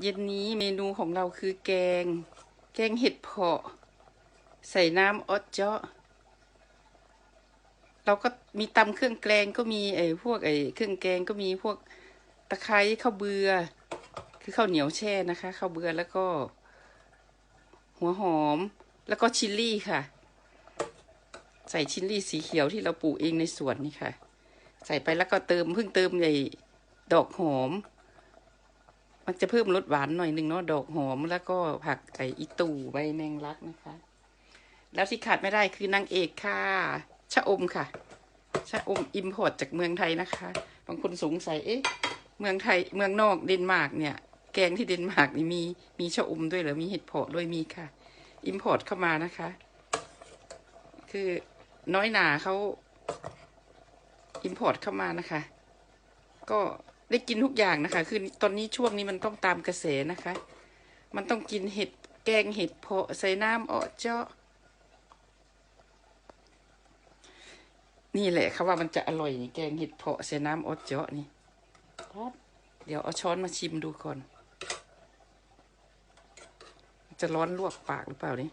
เย็นนี้เมนูของเราคือแกง แกงเห็ดเผาะ ใส่น้ำออดเจาะ เราก็มีตำเครื่องแกงก็มีไอ้พวกไอ้เครื่องแกงก็มีพวกตะไคร้ข้าวเบือ คือข้าวเหนียวแช่นะคะข้าวเบือแล้วก็ หัวหอมแล้วก็ชิลลี่ค่ะ ใส่ชิลลี่สีเขียวที่เราปลูกเองในสวนนี่ค่ะ ใส่ไปแล้วก็เติมเพิ่งเติมไอ้ดอกหอม มันจะเพิ่มรสหวานหน่อยหนึ่งเนาะดอกหอมแล้วก็ผักไออีตูใบแมงลักนะคะ แล้วที่ขาดไม่ได้คือนางเอกค่ะชะอมค่ะชะอมอิมพอร์ตจากเมืองไทยนะคะ บางคนสงสัยเอ๊ะ เมืองไทยเมืองนอกเดนมาร์กเนี่ย แกงที่เดนมาร์กนี่มีมีชะอมด้วยหรือมีเห็ดเผาะด้วยมีค่ะอิมพอร์ตเข้ามานะคะ คือน้อยหนาเขาอิมพอร์ตเข้ามานะคะ ก็ ได้กินทุกอย่างนะคะ คือตอนนี้ช่วงนี้มันต้องตามกระแสนะคะ มันต้องกินเห็ดแกงเห็ดเผาะใส่น้ำอ้อเจาะ นี่แหละเขาว่ามันจะอร่อยนี่แกงเห็ดเผาะใส่น้ำอ้อเจาะนี่ครับเดี๋ยวเอาช้อนมาชิมดูก่อน จะร้อนลวกปากหรือเปล่านี่